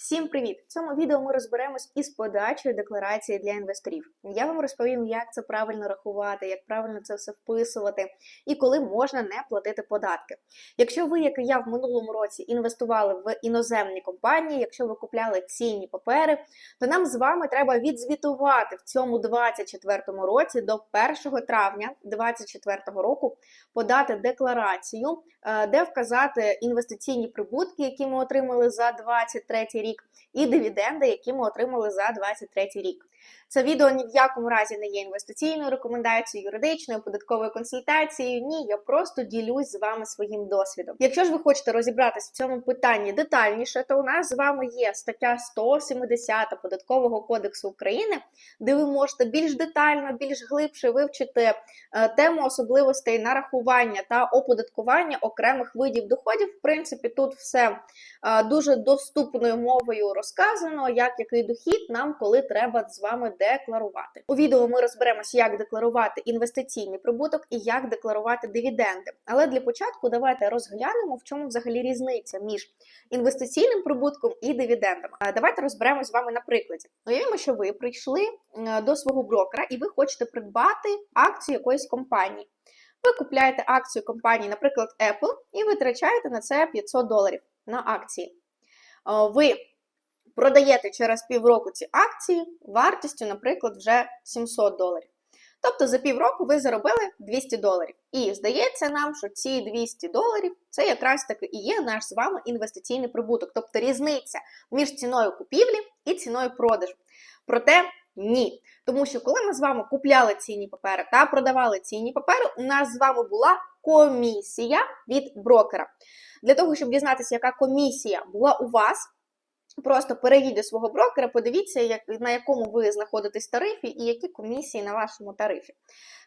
Всім привіт! В цьому відео ми розберемось із подачею декларації для інвесторів. Я вам розповім, як це правильно рахувати, як правильно це все вписувати і коли можна не платити податки. Якщо ви, як і я в минулому році, інвестували в іноземні компанії, якщо ви купляли цінні папери, то нам з вами треба відзвітувати в цьому 2024 році до 1 травня 2024 року подати декларацію, е, де вказати інвестиційні прибутки, які ми отримали за 2023 рік рік, і дивіденди, які ми отримали за 2023 рік. Це відео ні в якому разі не є інвестиційною рекомендацією, юридичною, податковою консультацією. Ні, я просто ділюсь з вами своїм досвідом. Якщо ж ви хочете розібратися в цьому питанні детальніше, то у нас з вами є стаття 170 податкового кодексу України, де ви можете більш детально, більш глибше вивчити е, тему особливостей нарахування та оподаткування окремих видів доходів. В принципі, тут все е, дуже доступною мовою розказано, як який дохід нам коли треба з вами декларувати. У відео ми розберемося, як декларувати інвестиційний прибуток і як декларувати дивіденди. Але для початку давайте розглянемо, в чому взагалі різниця між інвестиційним прибутком і дивідендами. Давайте розберемось з вами на прикладі. Уявімо, що ви прийшли до свого брокера і ви хочете придбати акцію якоїсь компанії. Ви купляєте акцію компанії, наприклад, Apple, і витрачаєте на це 500 доларів на акції. Ви продаєте через півроку ці акції вартістю, наприклад, вже 700 доларів. Тобто за півроку ви заробили 200 доларів. І здається нам, що ці 200 доларів це якраз таки і є наш з вами інвестиційний прибуток, тобто різниця між ціною купівлі і ціною продажу. Проте ні. Тому що коли ми з вами купляли цінні папери та продавали цінні папери, у нас з вами була комісія від брокера. Для того, щоб дізнатися, яка комісія була у вас, Просто перейдіть до свого брокера, подивіться, як, на якому ви знаходитесь тарифі і які комісії на вашому тарифі.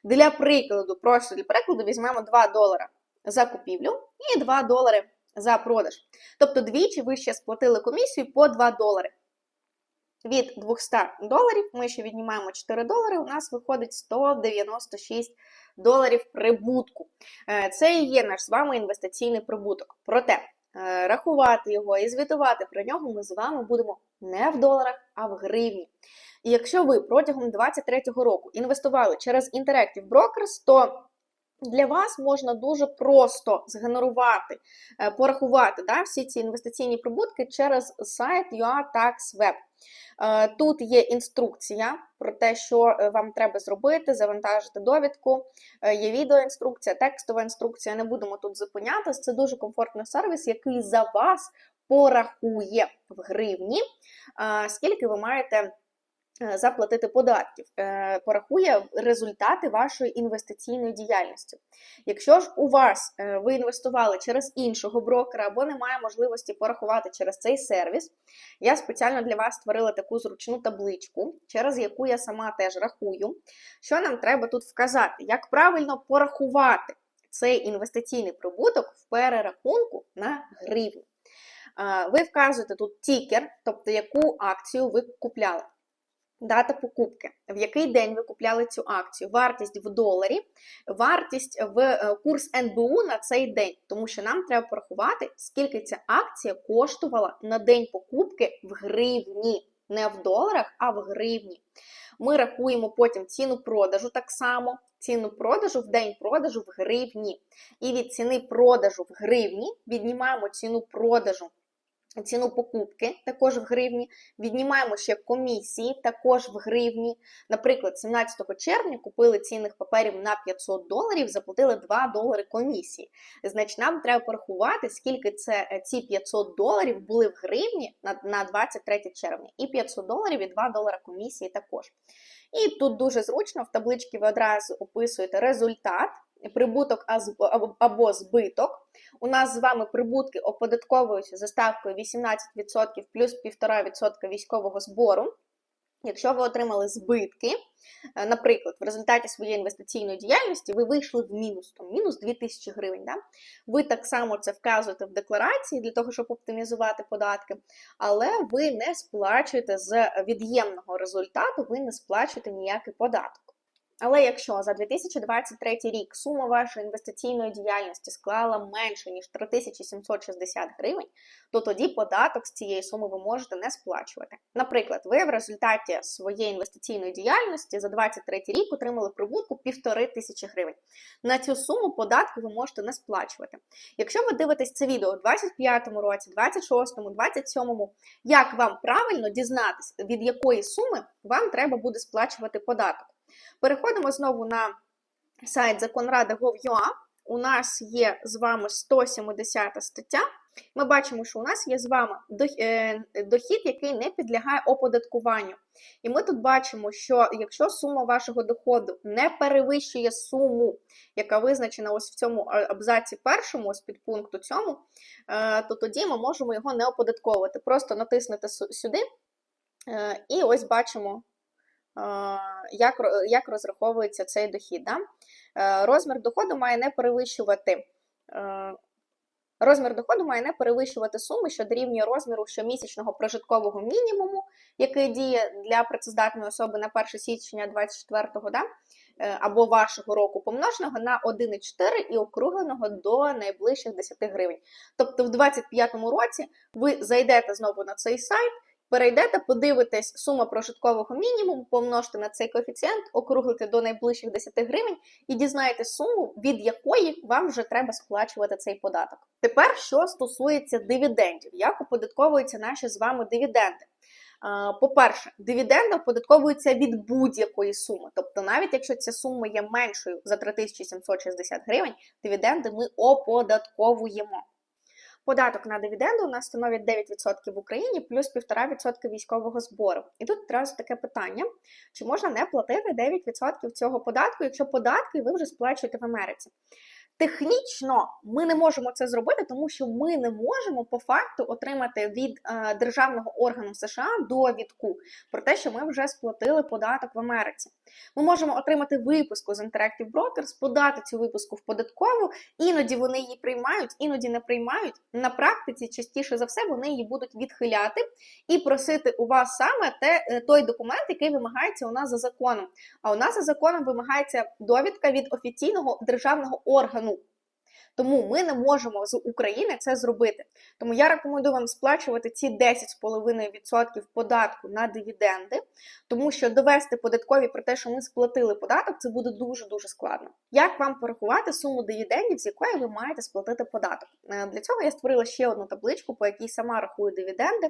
Для прикладу, просто для прикладу, візьмемо 2 долара за купівлю і 2 долари за продаж. Тобто двічі ви ще сплатили комісію по 2 долари. Від 200 доларів ми ще віднімаємо 4 долари, у нас виходить 196 доларів прибутку. Е, це і є наш з вами інвестиційний прибуток. Проте. Е, рахувати його і звітувати про нього ми з вами будемо не в доларах, а в гривні. І якщо ви протягом 2023 року інвестували через Interactive Brokers, то для вас можна дуже просто згенерувати, е, порахувати да, всі ці інвестиційні прибутки через сайт UATaxWeb. Е, тут є інструкція про те, що е, вам треба зробити, завантажити довідку. Є відеоінструкція, текстова інструкція. Не будемо тут зупинятися. Це дуже комфортний сервіс, який за вас порахує в гривні, скільки ви маєте. Е, заплатити податків, е, порахує результати вашої інвестиційної діяльності. Якщо ж у вас е, ви інвестували через іншого брокера або немає можливості порахувати через цей сервіс, я спеціально для вас створила таку зручну табличку, через яку я сама теж рахую. Що нам треба тут вказати? Як правильно порахувати цей інвестиційний прибуток в перерахунку на гривні? Ви вказуєте тут тікер, тобто яку акцію ви купляли. Дата покупки, в який день ви купляли цю акцію, вартість в доларі, вартість в е, курс НБУ на цей день, тому що нам треба порахувати, скільки ця акція коштувала на день покупки в гривні. Не в доларах, а в гривні. Ми рахуємо потім ціну продажу так само, ціну продажу в день продажу в гривні. І від ціни продажу в гривні віднімаємо ціну продажу Ціну покупки також в гривні, віднімаємо ще комісії також в гривні. Наприклад, 17 червня купили цінних паперів на 500 доларів, заплатили 2 долари комісії. Значить, нам треба порахувати, скільки це е, ці 500 доларів були в гривні на на 23 червня. І 500 доларів і 2 долара комісії також. І тут дуже зручно в табличці ви одразу описуєте результат прибуток або збиток. У нас з вами прибутки оподатковуються за ставкою 18% плюс 1,5% військового збору. Якщо ви отримали збитки, е, наприклад, в результаті своєї інвестиційної діяльності ви вийшли в мінус, там, мінус 2000 гривень. Да? Ви так само це вказуєте в декларації для того, щоб оптимізувати податки, але ви не сплачуєте з від'ємного результату, ви не сплачуєте ніякий податок. Але якщо за 2023 рік сума вашої інвестиційної діяльності склала менше ніж 3760 гривень, то тоді податок з цієї суми ви можете не сплачувати. Наприклад, ви в результаті своєї інвестиційної діяльності за 2023 рік отримали прибутку 1500 гривень. На цю суму податку ви можете не сплачувати. Якщо ви дивитесь це відео у 25 році, 26, 27, як вам правильно дізнатись, від якої суми вам треба буде сплачувати податок? Переходимо знову на сайт законрада.gov.ua. У нас є з вами 170 стаття. Ми бачимо, що у нас є з вами е, дохід, який не підлягає оподаткуванню. І ми тут бачимо, що якщо сума вашого доходу не перевищує суму, яка визначена ось в цьому абзаці першому, ось під пункту цьому, е, то тоді ми можемо його не оподатковувати. Просто натиснути сюди, е, і ось бачимо як як розраховується цей дохід. Да? Е, розмір доходу має не перевищувати. Е, розмір доходу має не перевищувати суми, що дорівнює розміру щомісячного прожиткового мінімуму, який діє для працездатної особи на 1 січня 2024 да? Е, або вашого року помноженого на 1,4 і округленого до найближчих 10 гривень. Тобто в 2025 році ви зайдете знову на цей сайт Перейдете, подивитесь сума прожиткового мінімуму, помножте на цей коефіцієнт, округлите до найближчих 10 гривень і дізнаєтесь суму, від якої вам вже треба сплачувати цей податок. Тепер, що стосується дивідендів, як оподатковуються наші з вами дивіденди? По-перше, дивіденди оподатковуються від будь-якої суми. Тобто, навіть якщо ця сума є меншою за 3760 гривень, дивіденди ми оподатковуємо. Податок на дивіденди у нас становить 9% в Україні плюс 1,5% військового збору. І тут одразу таке питання: чи можна не платити 9% цього податку, якщо податки ви вже сплачуєте в Америці? Технічно ми не можемо це зробити, тому що ми не можемо по факту отримати від е, державного органу США довідку про те, що ми вже сплатили податок в Америці. Ми можемо отримати випуску з Interactive Brokers, подати цю випуску в податкову, іноді вони її приймають, іноді не приймають. На практиці, частіше за все, вони її будуть відхиляти і просити у вас саме те, е, той документ, який вимагається у нас за законом. А у нас за законом вимагається довідка від офіційного державного органу. Тому ми не можемо з України це зробити. Тому я рекомендую вам сплачувати ці 10,5% податку на дивіденди, тому що довести податкові про те, що ми сплатили податок, це буде дуже-дуже складно. Як вам порахувати суму дивідендів, з якої ви маєте сплатити податок? Е, для цього я створила ще одну табличку, по якій сама рахую дивіденди.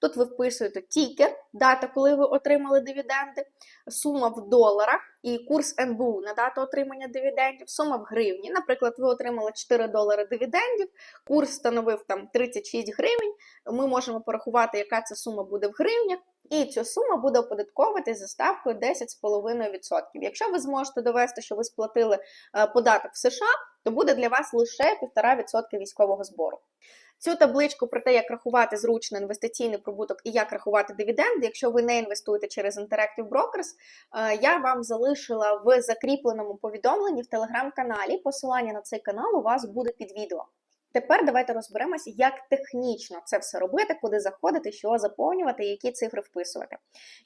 Тут ви вписуєте тікер, дата, коли ви отримали дивіденди, сума в доларах і курс НБУ на дату отримання дивідендів, сума в гривні. Наприклад, ви отримали 4 долари дивідендів, курс становив там 36 гривень. Ми можемо порахувати, яка ця сума буде в гривнях. І ця сума буде оподатковувати за ставкою 10,5%. Якщо ви зможете довести, що ви сплатили е, податок в США, то буде для вас лише 1,5% військового збору. Цю табличку про те, як рахувати зручно інвестиційний прибуток і як рахувати дивіденди, якщо ви не інвестуєте через Interactive Brokers, е, я вам залишила в закріпленому повідомленні в телеграм-каналі. Посилання на цей канал у вас буде під відео. Тепер давайте розберемося, як технічно це все робити, куди заходити, що заповнювати, які цифри вписувати.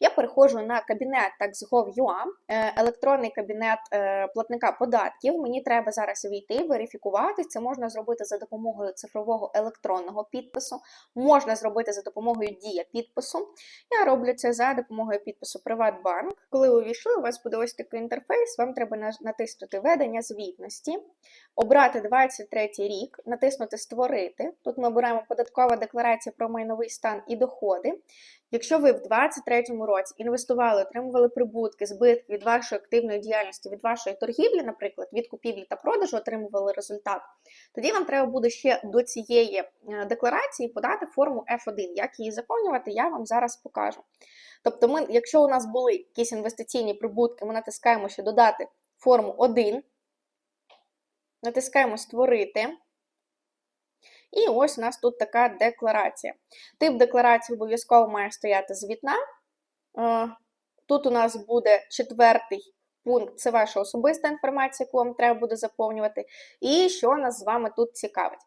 Я переходжу на кабінет tax.gov.ua, е, електронний кабінет е, платника податків. Мені треба зараз війти, верифікувати. Це можна зробити за допомогою цифрового електронного підпису, можна зробити за допомогою дія підпису. Я роблю це за допомогою підпису Приватбанк. Коли ви увійшли, у вас буде ось такий інтерфейс, вам треба натиснути ведення звітності, обрати 23 рік, натиснути натиснути Створити. Тут ми беремо податкова декларація про майновий стан і доходи. Якщо ви в 2023 році інвестували, отримували прибутки, збитки від вашої активної діяльності, від вашої торгівлі, наприклад, від купівлі та продажу отримували результат, тоді вам треба буде ще до цієї е, декларації подати форму F1. Як її заповнювати, я вам зараз покажу. Тобто, ми, якщо у нас були якісь інвестиційні прибутки, ми натискаємо ще додати форму 1, натискаємо Створити. І ось у нас тут така декларація. Тип декларації обов'язково має стояти звітна. Е, тут у нас буде четвертий пункт це ваша особиста інформація, яку вам треба буде заповнювати. І що нас з вами тут цікавить?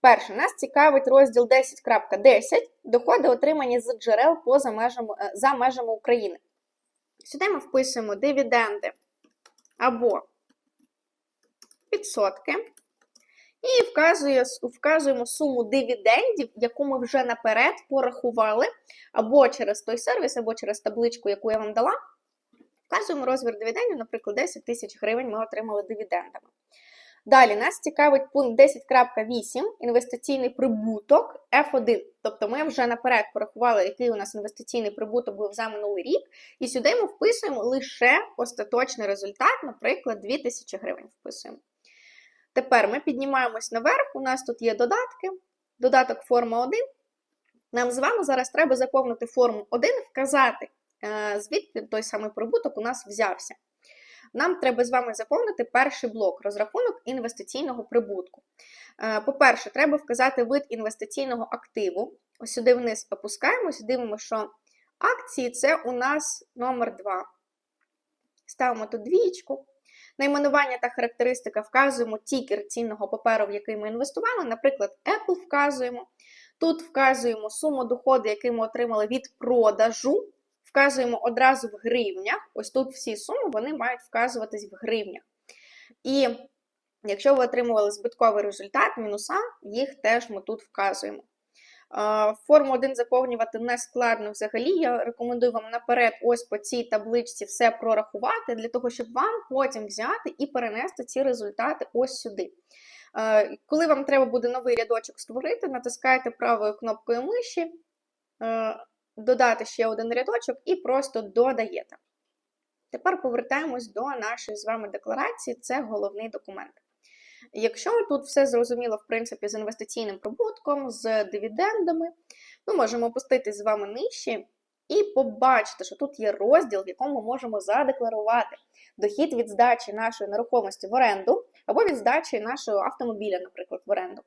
Перше, нас цікавить розділ 10.10 доходи, отримані з джерел поза межами, е, за межами України. Сюди ми вписуємо дивіденди або відсотки. І вказує, вказуємо суму дивідендів, яку ми вже наперед порахували, або через той сервіс, або через табличку, яку я вам дала. Вказуємо розмір дивідендів, наприклад, 10 тисяч гривень ми отримали дивідендами. Далі нас цікавить пункт 10.8 інвестиційний прибуток F1. Тобто ми вже наперед порахували, який у нас інвестиційний прибуток був за минулий рік, і сюди ми вписуємо лише остаточний результат, наприклад, 2000 гривень вписуємо. Тепер ми піднімаємось наверх, у нас тут є додатки, додаток форма 1. Нам з вами зараз треба заповнити форму 1, вказати, е, звідки той самий прибуток у нас взявся. Нам треба з вами заповнити перший блок розрахунок інвестиційного прибутку. Е, По-перше, треба вказати вид інвестиційного активу. Ось сюди вниз опускаємося, дивимося, що акції це у нас номер 2. Ставимо тут двічку. Найменування та характеристика вказуємо тікер цінного паперу, в який ми інвестували. Наприклад, Apple вказуємо. Тут вказуємо суму доходу, який ми отримали від продажу. Вказуємо одразу в гривнях. Ось тут всі суми вони мають вказуватись в гривнях. І якщо ви отримували збитковий результат, мінуса, їх теж ми тут вказуємо. Форму 1 заповнювати не складно взагалі. Я рекомендую вам наперед ось по цій табличці все прорахувати, для того, щоб вам потім взяти і перенести ці результати ось сюди. Коли вам треба буде новий рядочок створити, натискаєте правою кнопкою миші, додати ще один рядочок і просто додаєте. Тепер повертаємось до нашої з вами декларації, це головний документ. Якщо тут все зрозуміло, в принципі, з інвестиційним прибутком, з дивідендами, ми можемо опуститись з вами нижче і побачити, що тут є розділ, в якому ми можемо задекларувати дохід від здачі нашої нерухомості в оренду або від здачі нашого автомобіля, наприклад, в оренду.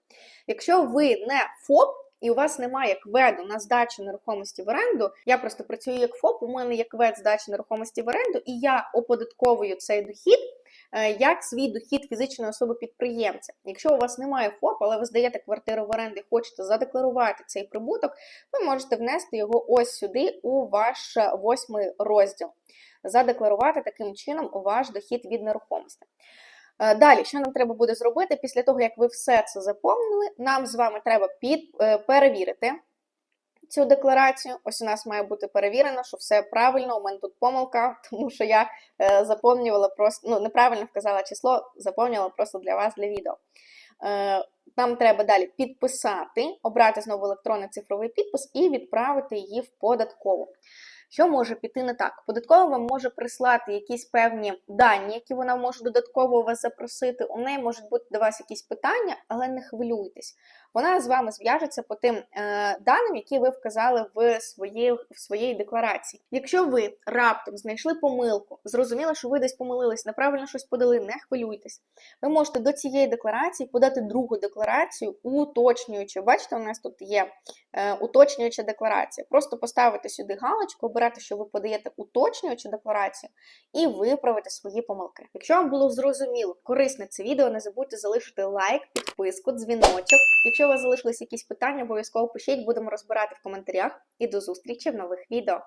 Якщо ви не ФОП, і у вас немає кведу на здачу нерухомості в оренду, я просто працюю як ФОП, у мене є квед здачі нерухомості в оренду, і я оподатковую цей дохід як свій дохід фізичної особи-підприємця. Якщо у вас немає ФОП, але ви здаєте квартиру в оренду і хочете задекларувати цей прибуток, ви можете внести його ось сюди у ваш восьмий розділ. Задекларувати таким чином ваш дохід від нерухомості. Е, Далі, що нам треба буде зробити після того, як ви все це заповнили, нам з вами треба під, е, перевірити цю декларацію. Ось у нас має бути перевірено, що все правильно. У мене тут помилка, тому що я е, заповнювала просто ну, неправильно вказала число, заповнювала просто для вас для відео. Е, нам треба далі підписати, обрати знову електронний цифровий підпис і відправити її в податкову. Що може піти не так? Податкова вам може прислати якісь певні дані, які вона може додатково у вас запросити. У неї можуть бути до вас якісь питання, але не хвилюйтесь. Вона з вами зв'яжеться по тим е, даним, які ви вказали в своїй, в своїй декларації. Якщо ви раптом знайшли помилку, зрозуміли, що ви десь помилились, неправильно щось подали, не хвилюйтесь. Ви можете до цієї декларації подати другу декларацію, уточнюючи. Бачите, у нас тут є е, уточнююча декларація. Просто поставити сюди галочку, обирати, що ви подаєте уточнюючу декларацію, і виправити свої помилки. Якщо вам було зрозуміло, корисне це відео, не забудьте залишити лайк, підписку, дзвіночок. Якщо у вас залишились якісь питання, обов'язково пишіть, будемо розбирати в коментарях. І до зустрічі в нових відео.